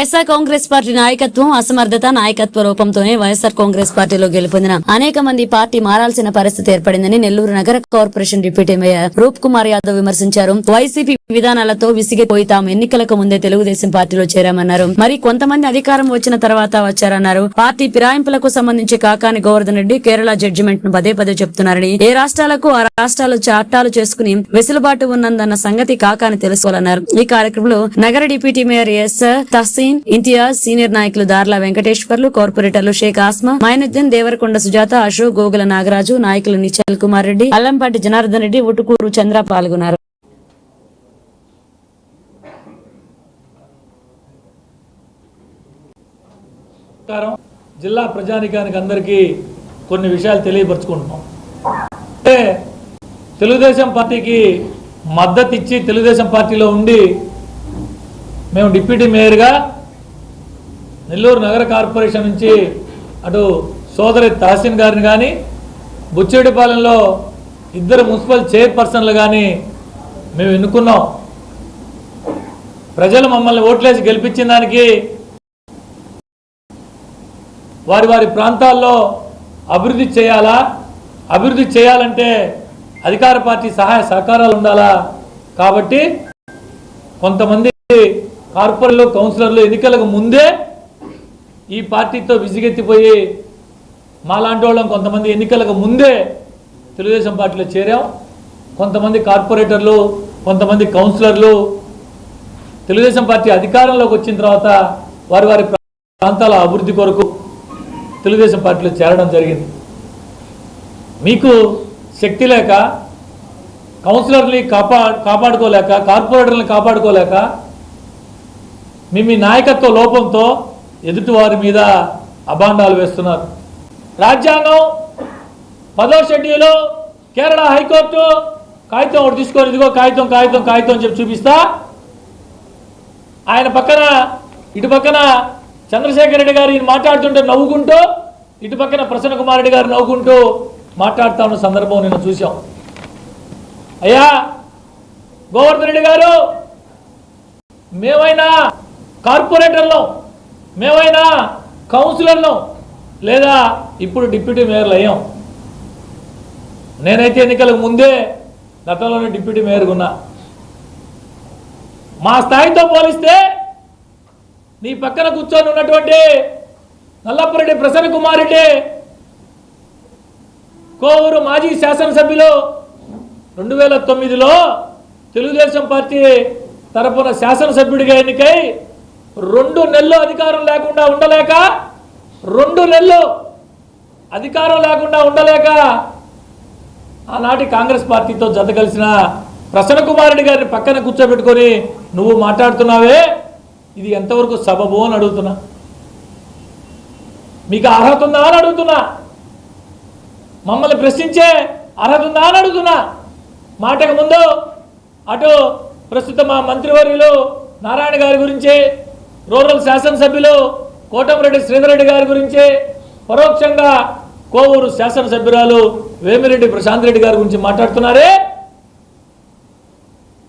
YSR Congress party నాయకత్వం అసమర్థత నాయకత్వ రూపంతోనే వైఎస్ఆర్ కాంగ్రెస్ పార్టీలో గెలుపొందిన అనేక మంది పార్టీ మారాల్సిన పరిస్థితి ఏర్పడిందని నెల్లూరు నగర corporation deputy mayor Roop Kumar Yadav విమర్శించారు. వైసీపీ విధానాలతో విసిగిపోయి తాము ఎన్నికలకు ముందే తెలుగుదేశం పార్టీలో చేరామన్నారు. మరి కొంతమంది అధికారం వచ్చిన తర్వాత వచ్చారన్నారు. పార్టీ ఫిరాయింపులకు సంబంధించి కాకాని గోవర్ధన్ రెడ్డి కేరళ జడ్జిమెంట్ను పదే పదే చెప్తున్నారని. ఏ రాష్ట్రాలకు ఆ రాష్ట్రాలు చట్టాలు చేసుకుని వెసులుబాటు ఉన్నందన్న సంగతి కాకాని తెలుసుకోవాలన్నారు. ఈ కార్యక్రమంలో నగర deputy mayor S Tahseen Imtiaz senior నాయకులు దార్ల వెంకటేశ్వర్లు కార్పొరేటర్లు షేక్ ఆస్మా మైనుద్దీన్ దేవరకొండ సుజాత అశోక్ గోగుల నాగరాజు నాయకులు నిచల్ కుమార్ రెడ్డి అల్లంపాటి జనార్దన్ రెడ్డి ఉటుకూరు చంద్ర పాల్గొన్నారు. జిల్లా ప్రజానికానికి అందరికీ కొన్ని విషయాలు తెలియపరచుకుంటున్నాం. అంటే తెలుగుదేశం పార్టీకి మద్దతు ఇచ్చి తెలుగుదేశం పార్టీలో ఉండి మేము డిప్యూటీ మేయర్గా నెల్లూరు నగర కార్పొరేషన్ నుంచి అటు సోదరి తహసీన్ గారిని కానీ బుచ్చేటిపాలెంలో ఇద్దరు మున్సిపల్ చైర్పర్సన్లు కానీ మేము ఎన్నుకున్నాం. ప్రజలు మమ్మల్ని ఓట్లేసి గెలిపించిన దానికి వారి వారి ప్రాంతాల్లో అభివృద్ధి చేయాలా అభివృద్ధి చేయాలంటే అధికార పార్టీ సహాయ సహకారాలు ఉండాలా? కాబట్టి కొంతమంది కార్పొరేట్లు కౌన్సిలర్లు ఎన్నికలకు ముందే ఈ పార్టీతో విసిగెత్తిపోయి మాలాంటి వాళ్ళం కొంతమంది ఎన్నికలకు ముందే తెలుగుదేశం పార్టీలో చేరాం. కొంతమంది కార్పొరేటర్లు కొంతమంది కౌన్సిలర్లు తెలుగుదేశం పార్టీ అధికారంలోకి వచ్చిన తర్వాత వారి వారి ప్రాంతాల అభివృద్ధి కొరకు తెలుగుదేశం పార్టీలో చేరడం జరిగింది. మీకు శక్తి లేక కౌన్సిలర్ని కాపా కాపాడుకోలేక కార్పొరేటర్ని కాపాడుకోలేక మీ మీ నాయకత్వ లోపంతో ఎదుటి వారి మీద అభాండాలు వేస్తున్నారు. రాజ్యాంగం పదో షెడ్యూలు కేరళ హైకోర్టు కాగితం ఒకటి తీసుకొని ఇదిగో కాగితం కాగితం కాగితం అని చెప్పి చూపిస్తా. ఆయన పక్కన ఇటు పక్కన చంద్రశేఖర్ రెడ్డి గారు ఈయన మాట్లాడుతుంటే నవ్వుకుంటూ ఇటు పక్కన ప్రసన్న కుమార్ రెడ్డి గారు నవ్వుకుంటూ మాట్లాడుతా ఉన్న సందర్భం నిన్న చూసాం అయ్యా గోవర్ధన్ రెడ్డి గారు మేమైనా కార్పొరేటర్లో. మేమైనా కౌన్సిలర్లం లేదా ఇప్పుడు డిప్యూటీ మేయర్లు అయ్యాం. నేనైతే ఎన్నికలకు ముందే గతంలోనే డిప్యూటీ మేయర్గా ఉన్నా. మా స్థాయితో పోలిస్తే నీ పక్కన కూర్చొని ఉన్నటువంటి నల్లపురెడ్డి ప్రసన్న కుమార్ రెడ్డి కోవూరు మాజీ శాసనసభ్యులు రెండు వేల తొమ్మిదిలో తెలుగుదేశం పార్టీ తరపున శాసనసభ్యుడిగా ఎన్నికై రెండు నెలలు అధికారం లేకుండా ఉండలేక రెండు నెలలు అధికారం లేకుండా ఉండలేక ఆనాటి కాంగ్రెస్ పార్టీతో జత కలిసిన ప్రసన్న కుమారుడి గారిని పక్కన కూర్చోబెట్టుకొని నువ్వు మాట్లాడుతున్నావే? ఇది ఎంతవరకు సబబు? అని అడుగుతున్నా. మీకు అర్హత ఉందా? అని అడుగుతున్నా. మమ్మల్ని ప్రశ్నించే అర్హత ఉందా? అని అడుగుతున్నా. మాటకు ముందు అటు ప్రస్తుతం మా మంత్రివర్యులు నారాయణ గారి గురించి రూరల్ శాసనసభ్యులు కోటమిరెడ్డి శ్రీధరెడ్డి గారి గురించే పరోక్షంగా కోవూరు శాసనసభ్యురాలు వేమిరెడ్డి ప్రశాంత్ రెడ్డి గారి గురించి మాట్లాడుతున్నారే?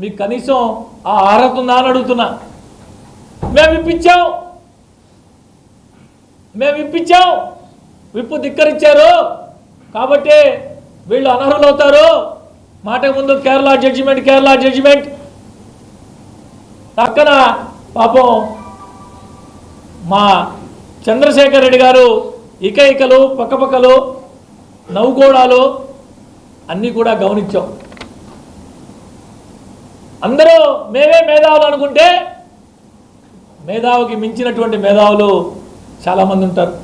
మీకు కనీసం ఆ అర్హత ఉందా అని అడుగుతున్నా. మేము ఇప్పించాం. మేము ఇప్పించాం. విప్పు ధిక్కరించారు కాబట్టి వీళ్ళు అనర్హులు అవుతారు. మాట ముందు కేరళ జడ్జిమెంట్ కేరళ జడ్జిమెంట్. పక్కన పాపం మా చంద్రశేఖర్ రెడ్డి గారు ఇకైకలు పక్కపక్కలు నవ్వుకోడాలు అన్నీ కూడా గమనించాం. అందరూ మేమే మేధావులు అనుకుంటే మేధావుకి మించినటువంటి మేధావులు చాలామంది ఉంటారు.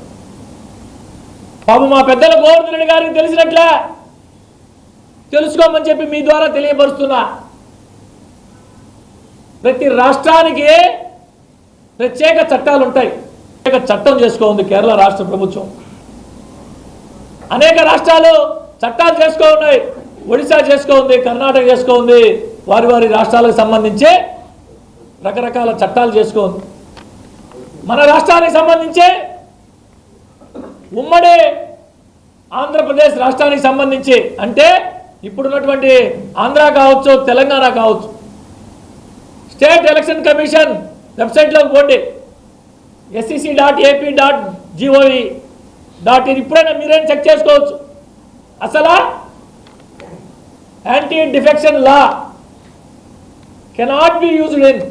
పాప మా పెద్దల గోవర్ధన్ రెడ్డి గారికి తెలిసినట్లే. తెలుసుకోమని చెప్పి మీ ద్వారా తెలియపరుస్తున్నా. ప్రతి రాష్ట్రానికి ప్రత్యేక చట్టాలు ఉంటాయి ప్రత్యేక చట్టం చేసుకోంది కేరళ రాష్ట్ర ప్రభుత్వం. అనేక రాష్ట్రాలు చట్టాలు చేసుకో ఉన్నాయి. ఒడిశా చేసుకోంది కర్ణాటక చేసుకోంది వారి వారి రాష్ట్రాలకు సంబంధించి రకరకాల చట్టాలు చేసుకోంది మన రాష్ట్రానికి సంబంధించి ఉమ్మడి ఆంధ్రప్రదేశ్ రాష్ట్రానికి సంబంధించి అంటే ఇప్పుడున్నటువంటి ఆంధ్ర కావచ్చు తెలంగాణ కావచ్చు. స్టేట్ ఎలక్షన్ కమిషన్ వెబ్సైట్లోకి పోండి. SCC dot AP dot GOV dot in. ఇప్పుడైనా మీరేం చెక్ చేసుకోవచ్చు? అసలా? Anti defection law cannot be used in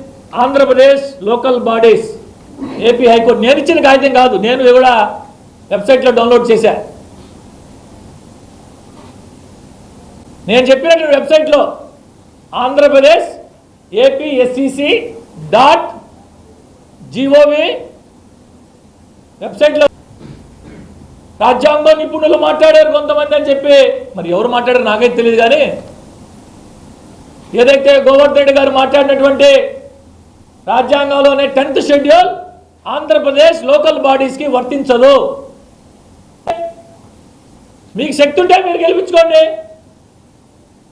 Andhra Pradesh local bodies AP high court నేను ఇచ్చిన కాగితం కాదు. నేను కూడా వెబ్సైట్లో డౌన్లోడ్ చేశా. నేను చెప్పినటువంటి వెబ్సైట్లో ఆంధ్రప్రదేశ్ ఏపీఎస్సిసి డాట్ జిఓవి వెబ్సైట్లో. రాజ్యాంగ నిపుణులు మాట్లాడారు కొంతమంది అని చెప్పి. మరి ఎవరు మాట్లాడారు నాకైతే తెలియదు కానీ. ఏదైతే గోవర్ధన్ రెడ్డి గారు మాట్లాడినటువంటి రాజ్యాంగంలోనే టెన్త్ షెడ్యూల్ ఆంధ్రప్రదేశ్ లోకల్ బాడీస్కి వర్తించదు. మీకు శక్తి ఉంటే మీరు గెలిపించుకోండి.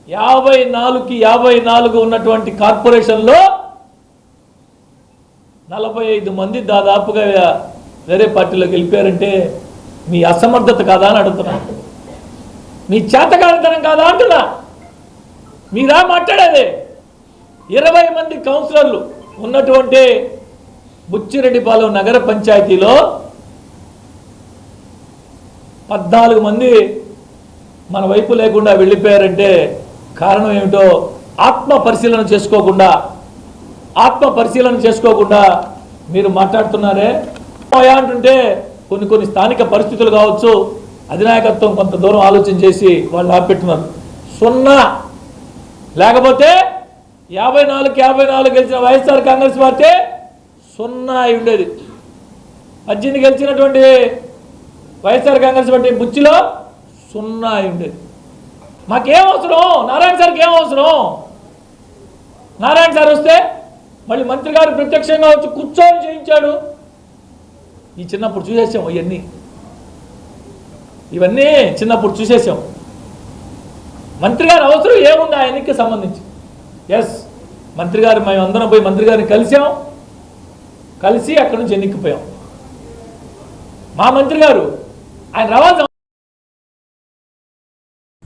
యాభై నాలుగుకి యాభై నాలుగు ఉన్నటువంటి కార్పొరేషన్లో నలభై ఐదు మంది దాదాపుగా వేరే పార్టీలోకి వెళ్ళిపోయారంటే మీ అసమర్థత కాదా అని అడుగుతున్నా. మీ చేతకానితనం కాదా అంటున్నా. మీరా మాట్లాడేది? ఇరవై మంది కౌన్సిలర్లు ఉన్నటువంటి బుచ్చిరెడ్డిపాలెం నగర పంచాయతీలో పద్నాలుగు మంది మన వైపు లేకుండా వెళ్ళిపోయారంటే కారణం ఏమిటో ఆత్మ పరిశీలన చేసుకోకుండా ఆత్మ పరిశీలన చేసుకోకుండా మీరు మాట్లాడుతున్నారే? పోయా అంటుంటే కొన్ని కొన్ని స్థానిక పరిస్థితులు కావచ్చు అధినాయకత్వం కొంత దూరం ఆలోచన చేసి వాళ్ళు ఆపెట్టున్నారు. సున్నా. లేకపోతే యాభై నాలుగు యాభై నాలుగు గెలిచిన వైఎస్ఆర్ కాంగ్రెస్ పార్టీ సున్నా అయి ఉండేది. పద్దెనిమిది గెలిచినటువంటి వైఎస్ఆర్ కాంగ్రెస్ పార్టీ బుచ్చిలో సున్నా అయి ఉండేది. మాకేం అవసరం? నారాయణ సార్కి ఏం అవసరం? నారాయణ సార్ వస్తే మళ్ళీ మంత్రి గారు ప్రత్యక్షంగా వచ్చి కూర్చొని చేయించాడు. ఈ చిన్నప్పుడు చూసేసాం ఇవన్నీ. ఇవన్నీ చిన్నప్పుడు చూసేసాం. మంత్రి గారి అవసరం ఏముంది ఆ ఎన్నికకి సంబంధించి? ఎస్ మంత్రి గారు మేము అందరం పోయి మంత్రి గారిని కలిసాం. కలిసి అక్కడి నుంచి ఎన్నికపోయాం మా మంత్రి గారు ఆయన రావాల్సిన